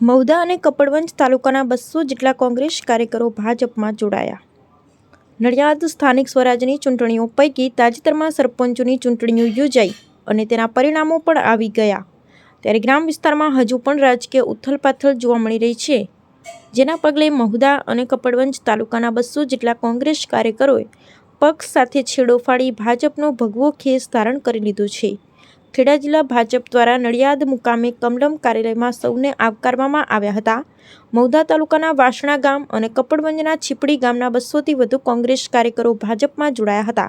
મૌદા અને કપડવંજ તાલુકાના બસો જેટલા કોંગ્રેસ કાર્યકરો ભાજપમાં જોડાયા. નડિયાદ સ્થાનિક સ્વરાજની ચૂંટણીઓ પૈકી તાજેતરમાં સરપંચોની ચૂંટણીઓ યોજાઈ અને તેના પરિણામો પણ આવી ગયા. ત્યારે ગ્રામ વિસ્તારમાં હજુ પણ રાજકીય ઉથલપાથલ જોવા મળી રહી છે. જેના પગલે મહુદા અને કપડવંજ તાલુકાના બસો જેટલા કોંગ્રેસ કાર્યકરોએ પક્ષ સાથે છેડો ફાડી ભાજપનો ભગવો ખેસ ધારણ કરી લીધો છે. ખેડા જિલ્લા ભાજપ દ્વારા નડિયાદ મુકામે કમલમ કાર્યાલયમાં સૌને આવકારવામાં આવ્યા હતા. મૌદા તાલુકાના વાસણા ગામ અને કપડવંજના છીપડી ગામના બસોથી વધુ કોંગ્રેસ કાર્યકરો ભાજપમાં જોડાયા હતા.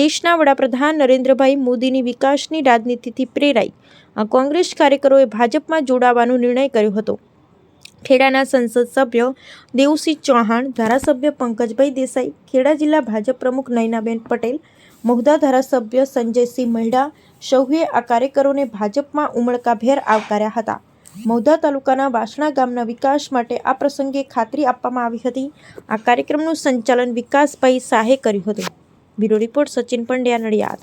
દેશના વડાપ્રધાન નરેન્દ્રભાઈ મોદીની વિકાસની રાજનીતિથી પ્રેરાઈ. આ કોંગ્રેસ કાર્યકરોએ ભાજપમાં જોડાવાનો નિર્ણય કર્યો હતો. ખેડાના સંસદ સભ્ય દેવસિંહ ચૌહાણ, ધારાસભ્ય પંકજભાઈ દેસાઈ, ખેડા જિલ્લા ભાજપ પ્રમુખ નયનાબેન પટેલ, મહુધા ધારાસભ્ય સંજયસિંહ મહિડા સૌએ આ કાર્યકરોને ભાજપમાં ઉમળકાભેર આવકાર્યા હતા. મૌધા તાલુકાના વાસણા ગામના વિકાસ માટે આ પ્રસંગે ખાતરી આપવામાં આવી હતી. આ કાર્યક્રમનું સંચાલન વિકાસભાઈ શાહે કર્યું હતું. Bureau report Sachin Pandya Nadiad.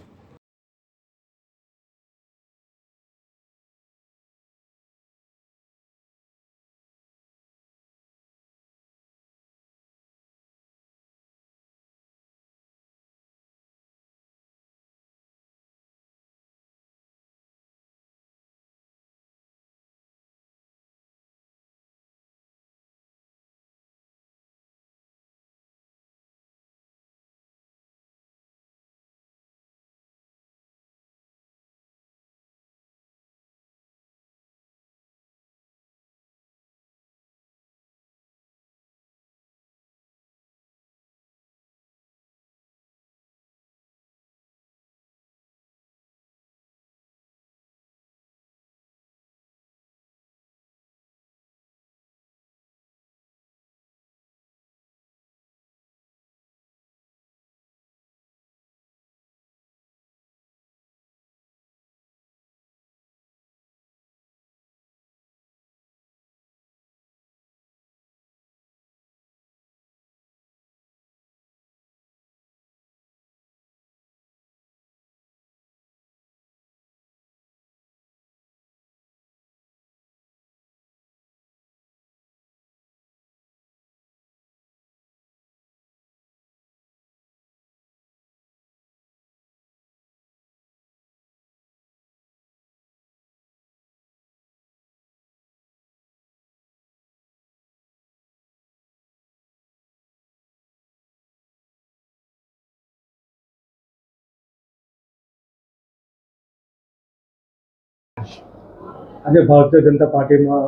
આજે ભારતીય જનતા પાર્ટીમાં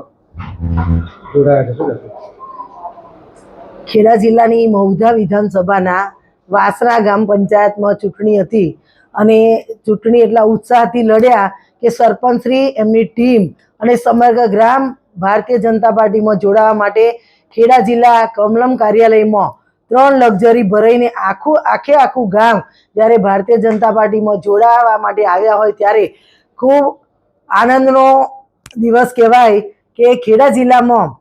જોડાયા છે ખેડા જિલ્લાની મૌધા વિધાનસભાના વાસરા ગામ પંચાયતમાં ચૂંટણી હતી અને ચૂંટણી એટલા ઉત્સાહથી લડ્યા કે સરપંચશ્રી, એમની ટીમ અને સમગ્ર ગ્રામ ભારતીય જનતા પાર્ટીમાં જોડાવા માટે ખેડા જિલ્લા કમલમ કાર્યાલયમાં ત્રણ લક્ઝરી ભરાઈને આખું, આખે આખું ગામ જ્યારે ભારતીય જનતા પાર્ટીમાં જોડાવા માટે આવ્યા હોય ત્યારે ખૂબ આનંદનો દિવસ કહેવાય કે ખેડા જિલ્લામાં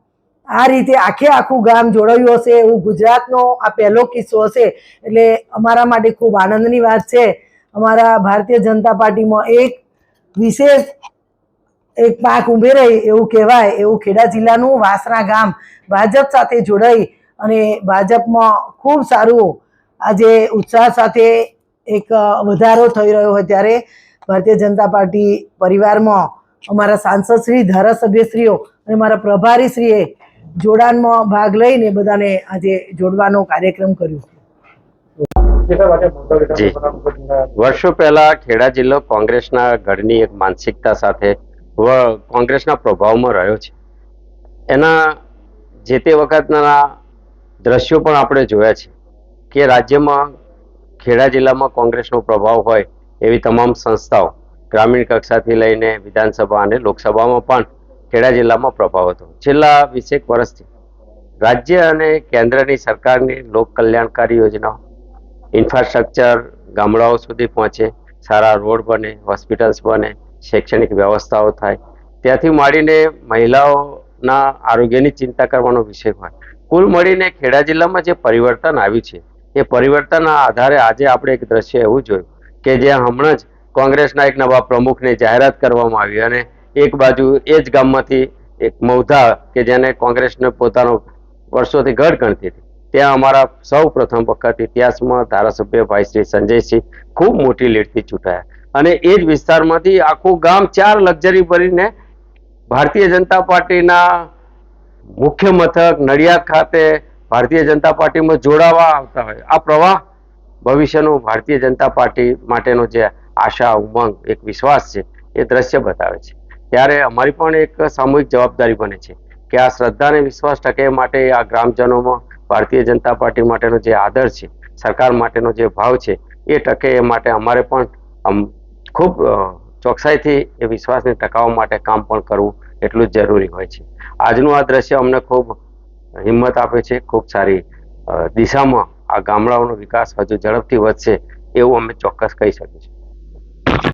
આ રીતે આખે આખું ગામ જોડાયું હશે. એવું ગુજરાતનો આ પહેલો કિસ્સો હશે. એટલે અમારા માટે ખૂબ આનંદની વાત છે. અમારા ભારતીય જનતા પાર્ટીમાં એક વિશેષ એક પાક ઉમેરાય એવું કહેવાય. એવું ખેડા જિલ્લાનું વાસણા ગામ ભાજપ સાથે જોડાઈ અને ભાજપમાં ખૂબ સારું આજે ઉત્સાહ સાથે એક વધારો થઈ રહ્યો હોય ત્યારે ભારતીય જનતા પાર્ટી પરિવારમાં અમારા સાંસદશ્રી, ધારાસભ્યશ્રીઓ અને મારા પ્રભારીશ્રીએ જોડાણમાં ભાગ લઈને બધાને આજે જોડવાનો કાર્યક્રમ કર્યો જી. વર્ષો પહેલા ખેડા જિલ્લો કોંગ્રેસના ગઢની એક માનસિકતા સાથે કોંગ્રેસના પ્રભાવમાં રહ્યો છે એના જે તે વખતના દ્રશ્યો પણ આપણે જોયા છે કે રાજ્યમાં ખેડા જિલ્લામાં કોંગ્રેસનો પ્રભાવ હોય એવી તમામ સંસ્થાઓ ગ્રામીણ કક્ષાથી લઈને વિધાનસભા અને લોકસભામાં પણ ખેડા જિલ્લામાં પ્રભાવ હતો. છેલ્લા વીસેક વર્ષથી રાજ્ય અને કેન્દ્રની સરકારની લોક કલ્યાણકારી યોજનાઓ ઇન્ફ્રાસ્ટ્રક્ચર ગામડાઓ સુધી પહોંચે, સારા રોડ બને, હોસ્પિટલ્સ બને, શૈક્ષણિક વ્યવસ્થાઓ થાય, ત્યાંથી માંડીને મહિલાઓના આરોગ્યની ચિંતા કરવાનો વિષય હોય. કુલ મળીને ખેડા જિલ્લામાં જે પરિવર્તન આવ્યું છે, એ પરિવર્તનના આધારે આજે આપણે એક દ્રશ્ય એવું જોયું. કે જે હમણાં જ કોંગ્રેસના એક નવા પ્રમુખની જાહેરાત કરવામાં આવી અને એક બાજુ એ જ ગામમાંથી એક મૌધા કે જેને કોંગ્રેસને પોતાનો વર્ષોથી ગઢ ગણતી હતી. ત્યાં અમારા સૌ પ્રથમ વખત ઇતિહાસમાં ધારાસભ્ય ભાઈ શ્રી સંજયસિંહ ખૂબ મોટી લીડથી ચૂંટાયા. અને એ જ વિસ્તારમાંથી આખું ગામ ચાર લક્ઝરી ભરીને ભારતીય જનતા પાર્ટીના મુખ્ય મથક નડિયાદ ખાતે ભારતીય જનતા પાર્ટીમાં જોડાવા આવતા હોય. આ પ્રવાહ ભવિષ્યનું ભારતીય જનતા પાર્ટી માટેનો જે આશા, ઉમંગ, એક વિશ્વાસ છે, એ દ્રશ્ય બતાવે છે. ત્યારે અમારી પણ એક સામૂહિક જવાબદારી બને છે કે આ શ્રદ્ધા અને વિશ્વાસ ટકે માટે આ ગ્રામજનોમાં ભારતીય જનતા પાર્ટી માટેનો જે આદર છે, સરકાર માટેનો જે ભાવ છે, એ ટકે એ માટે અમારે પણ ખૂબ ચોકસાઈથી એ વિશ્વાસને ટકાવવા માટે કામ પણ કરવું એટલું જ જરૂરી હોય છે. આજનું આ દ્રશ્ય અમને ખૂબ હિંમત આપે છે, ખૂબ સારી દિશામાં આ ગામડાઓનો વિકાસ હજુ ઝડપથી વધશે એવું અમે ચોક્કસ કહી શકીશું